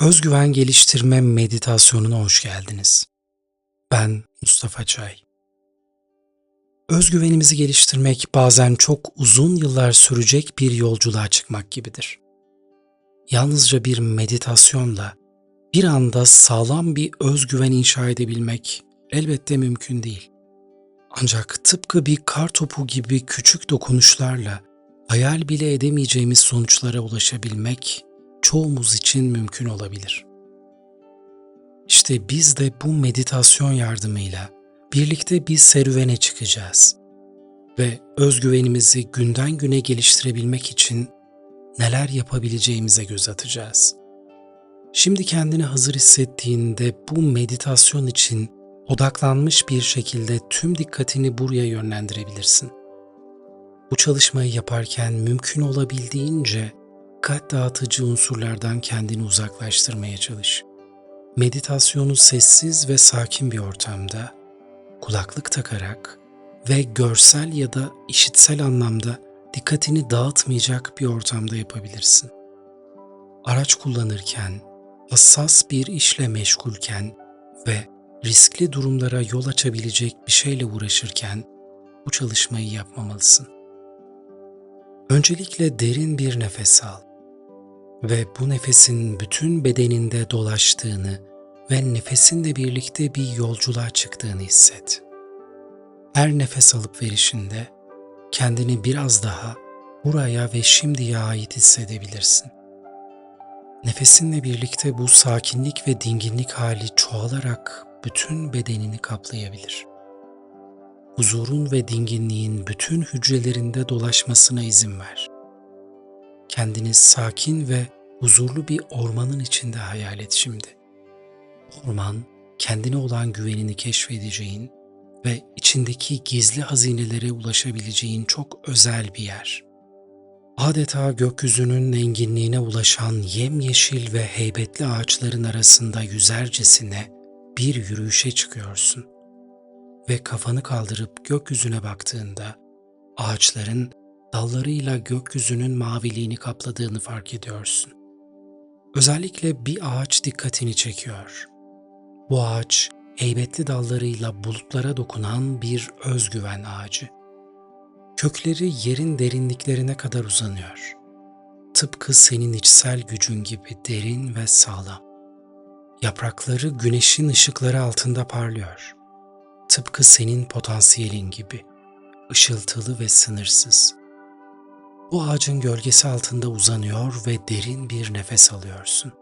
Özgüven geliştirme meditasyonuna hoş geldiniz. Ben Mustafa Çay. Özgüvenimizi geliştirmek bazen çok uzun yıllar sürecek bir yolculuğa çıkmak gibidir. Yalnızca bir meditasyonla bir anda sağlam bir özgüven inşa edebilmek elbette mümkün değil. Ancak tıpkı bir kar topu gibi küçük dokunuşlarla hayal bile edemeyeceğimiz sonuçlara ulaşabilmek çoğumuz için mümkün olabilir. İşte biz de bu meditasyon yardımıyla birlikte bir serüvene çıkacağız ve özgüvenimizi günden güne geliştirebilmek için neler yapabileceğimize göz atacağız. Şimdi kendini hazır hissettiğinde bu meditasyon için odaklanmış bir şekilde tüm dikkatini buraya yönlendirebilirsin. Bu çalışmayı yaparken mümkün olabildiğince dikkat dağıtıcı unsurlardan kendini uzaklaştırmaya çalış. Meditasyonu sessiz ve sakin bir ortamda, kulaklık takarak ve görsel ya da işitsel anlamda dikkatini dağıtmayacak bir ortamda yapabilirsin. Araç kullanırken, hassas bir işle meşgulken ve riskli durumlara yol açabilecek bir şeyle uğraşırken bu çalışmayı yapmamalısın. Öncelikle derin bir nefes al ve bu nefesin bütün bedeninde dolaştığını ve nefesinle birlikte bir yolculuğa çıktığını hisset. Her nefes alıp verişinde kendini biraz daha buraya ve şimdiye ait hissedebilirsin. Nefesinle birlikte bu sakinlik ve dinginlik hali çoğalarak bütün bedenini kaplayabilir. Huzurun ve dinginliğin bütün hücrelerinde dolaşmasına izin ver kendini sakin ve huzurlu bir ormanın içinde hayal et şimdi. Orman, kendine olan güvenini keşfedeceğin ve içindeki gizli hazinelere ulaşabileceğin çok özel bir yer. Adeta gökyüzünün enginliğine ulaşan yemyeşil ve heybetli ağaçların arasında yüzercesine bir yürüyüşe çıkıyorsun. Ve kafanı kaldırıp gökyüzüne baktığında ağaçların dallarıyla gökyüzünün maviliğini kapladığını fark ediyorsun. Özellikle bir ağaç dikkatini çekiyor. Bu ağaç heybetli dallarıyla bulutlara dokunan bir özgüven ağacı. Kökleri yerin derinliklerine kadar uzanıyor. Tıpkı senin içsel gücün gibi derin ve sağlam. Yaprakları güneşin ışıkları altında parlıyor. Tıpkı senin potansiyelin gibi, ışıltılı ve sınırsız. Bu ağacın gölgesi altında uzanıyor ve derin bir nefes alıyorsun.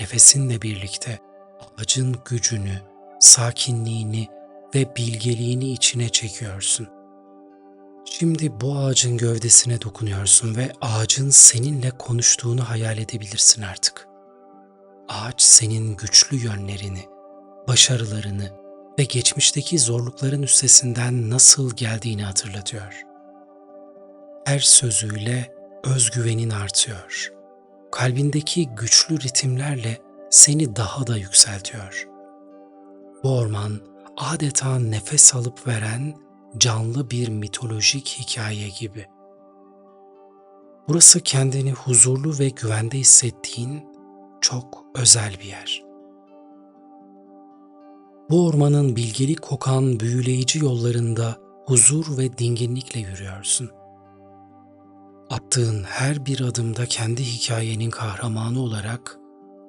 Nefesinle birlikte ağacın gücünü, sakinliğini ve bilgeliğini içine çekiyorsun. Şimdi bu ağacın gövdesine dokunuyorsun ve ağacın seninle konuştuğunu hayal edebilirsin artık. Ağaç senin güçlü yönlerini, başarılarını ve geçmişteki zorlukların üstesinden nasıl geldiğini hatırlatıyor.'' Her sözüyle özgüvenin artıyor. Kalbindeki güçlü ritimlerle seni daha da yükseltiyor. Bu orman adeta nefes alıp veren canlı bir mitolojik hikaye gibi. Burası kendini huzurlu ve güvende hissettiğin çok özel bir yer. Bu ormanın bilgelik kokan büyüleyici yollarında huzur ve dinginlikle yürüyorsun. Attığın her bir adımda kendi hikayenin kahramanı olarak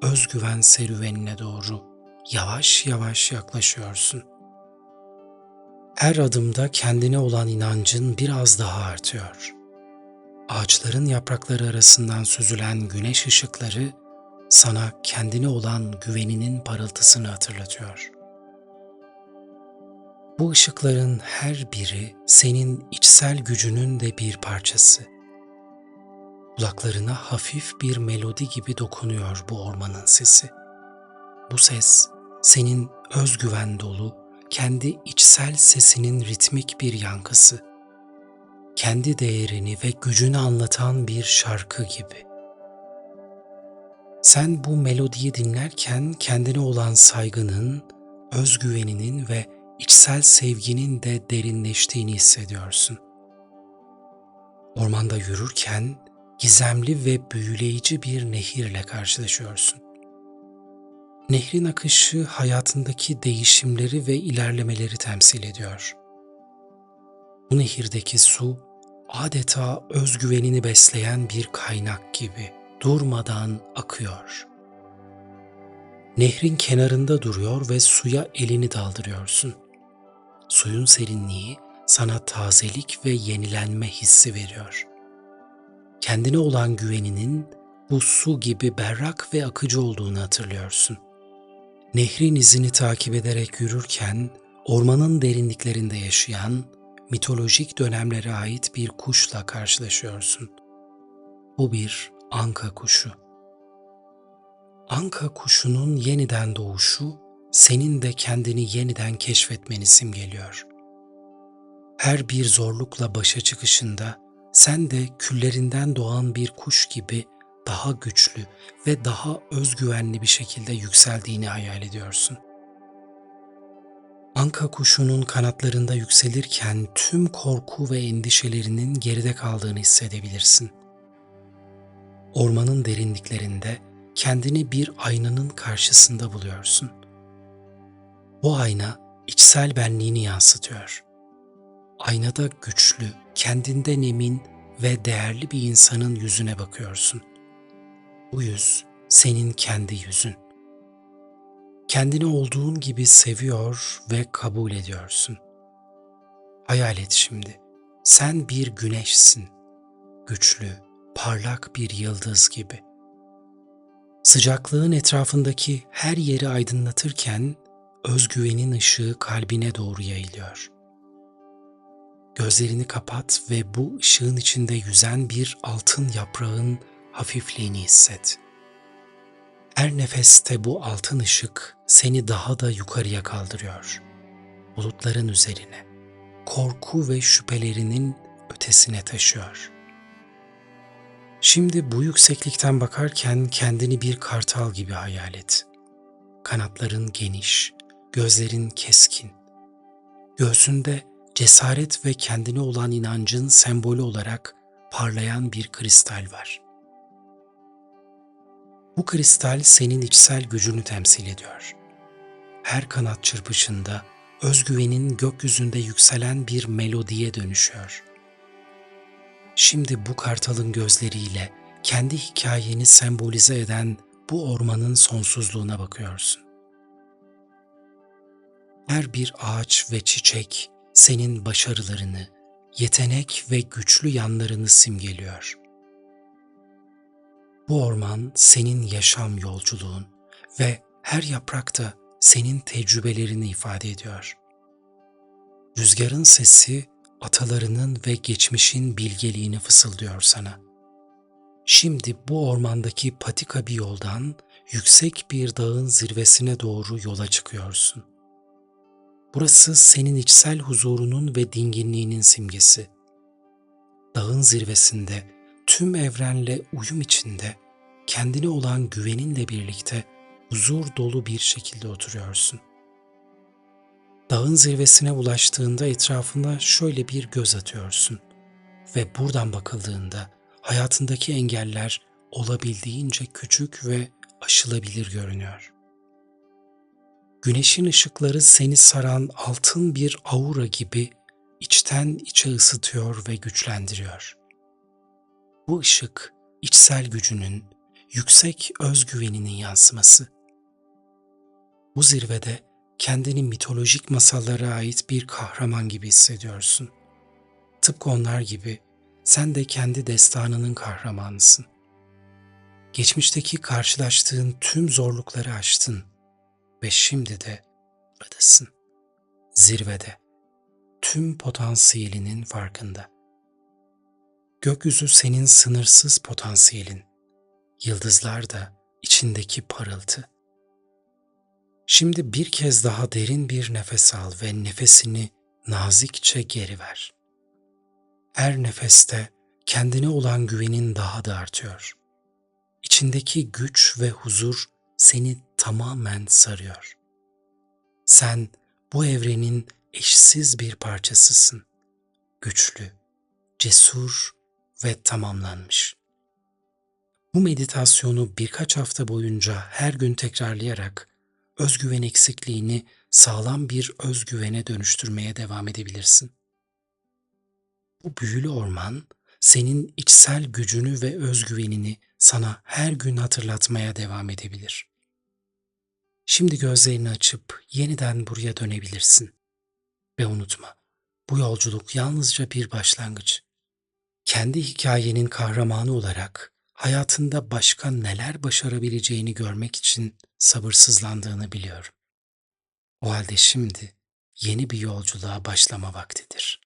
özgüven serüvenine doğru yavaş yavaş yaklaşıyorsun. Her adımda kendine olan inancın biraz daha artıyor. Ağaçların yaprakları arasından süzülen güneş ışıkları sana kendine olan güveninin parıltısını hatırlatıyor. Bu ışıkların her biri senin içsel gücünün de bir parçası. Kulaklarına hafif bir melodi gibi dokunuyor bu ormanın sesi. Bu ses senin özgüven dolu, kendi içsel sesinin ritmik bir yankısı. Kendi değerini ve gücünü anlatan bir şarkı gibi. Sen bu melodiyi dinlerken kendine olan saygının, özgüveninin ve içsel sevginin de derinleştiğini hissediyorsun. Ormanda yürürken gizemli ve büyüleyici bir nehirle karşılaşıyorsun. Nehrin akışı hayatındaki değişimleri ve ilerlemeleri temsil ediyor. Bu nehirdeki su adeta özgüvenini besleyen bir kaynak gibi durmadan akıyor. Nehrin kenarında duruyor ve suya elini daldırıyorsun. Suyun serinliği sana tazelik ve yenilenme hissi veriyor. Kendine olan güveninin bu su gibi berrak ve akıcı olduğunu hatırlıyorsun. Nehrin izini takip ederek yürürken ormanın derinliklerinde yaşayan mitolojik dönemlere ait bir kuşla karşılaşıyorsun. Bu bir anka kuşu. Anka kuşunun yeniden doğuşu senin de kendini yeniden keşfetmeni simgeliyor. Her bir zorlukla başa çıkışında sen de küllerinden doğan bir kuş gibi daha güçlü ve daha özgüvenli bir şekilde yükseldiğini hayal ediyorsun. Anka kuşunun kanatlarında yükselirken tüm korku ve endişelerinin geride kaldığını hissedebilirsin. Ormanın derinliklerinde kendini bir aynanın karşısında buluyorsun. Bu ayna içsel benliğini yansıtıyor. Aynada güçlü, kendinden emin ve değerli bir insanın yüzüne bakıyorsun. Bu yüz senin kendi yüzün. Kendini olduğun gibi seviyor ve kabul ediyorsun. Hayal et şimdi. Sen bir güneşsin. Güçlü, parlak bir yıldız gibi. Sıcaklığın etrafındaki her yeri aydınlatırken özgüvenin ışığı kalbine doğru yayılıyor. Gözlerini kapat ve bu ışığın içinde yüzen bir altın yaprağın hafifliğini hisset. Her nefeste bu altın ışık seni daha da yukarıya kaldırıyor. Bulutların üzerine, korku ve şüphelerinin ötesine taşıyor. Şimdi bu yükseklikten bakarken kendini bir kartal gibi hayal et. Kanatların geniş, gözlerin keskin. Göğsünde cesaret ve kendine olan inancın sembolü olarak parlayan bir kristal var. Bu kristal senin içsel gücünü temsil ediyor. Her kanat çırpışında özgüvenin gökyüzünde yükselen bir melodiye dönüşüyor. Şimdi bu kartalın gözleriyle kendi hikayeni sembolize eden bu ormanın sonsuzluğuna bakıyorsun. Her bir ağaç ve çiçek senin başarılarını, yetenek ve güçlü yanlarını simgeliyor. Bu orman senin yaşam yolculuğun ve her yaprak da senin tecrübelerini ifade ediyor. Rüzgarın sesi atalarının ve geçmişin bilgeliğini fısıldıyor sana. Şimdi bu ormandaki patika bir yoldan yüksek bir dağın zirvesine doğru yola çıkıyorsun. Burası senin içsel huzurunun ve dinginliğinin simgesi. Dağın zirvesinde tüm evrenle uyum içinde kendine olan güveninle birlikte huzur dolu bir şekilde oturuyorsun. Dağın zirvesine ulaştığında etrafına şöyle bir göz atıyorsun ve buradan bakıldığında hayatındaki engeller olabildiğince küçük ve aşılabilir görünüyor. Güneşin ışıkları seni saran altın bir aura gibi içten içe ısıtıyor ve güçlendiriyor. Bu ışık içsel gücünün, yüksek özgüveninin yansıması. Bu zirvede kendini mitolojik masallara ait bir kahraman gibi hissediyorsun. Tıpkı onlar gibi sen de kendi destanının kahramanısın. Geçmişteki karşılaştığın tüm zorlukları aştın ve şimdi de buradasın. Zirvede. Tüm potansiyelinin farkında. Gökyüzü senin sınırsız potansiyelin. Yıldızlar da içindeki parıltı. Şimdi bir kez daha derin bir nefes al ve nefesini nazikçe geri ver. Her nefeste kendine olan güvenin daha da artıyor. İçindeki güç ve huzur seni tamamen sarıyor. Sen bu evrenin eşsiz bir parçasısın. Güçlü, cesur ve tamamlanmış. Bu meditasyonu birkaç hafta boyunca her gün tekrarlayarak özgüven eksikliğini sağlam bir özgüvene dönüştürmeye devam edebilirsin. Bu büyülü orman senin içsel gücünü ve özgüvenini sana her gün hatırlatmaya devam edebilir. Şimdi gözlerini açıp yeniden buraya dönebilirsin. Ve unutma, bu yolculuk yalnızca bir başlangıç. Kendi hikayenin kahramanı olarak hayatında başka neler başarabileceğini görmek için sabırsızlandığını biliyorum. O halde şimdi yeni bir yolculuğa başlama vaktidir.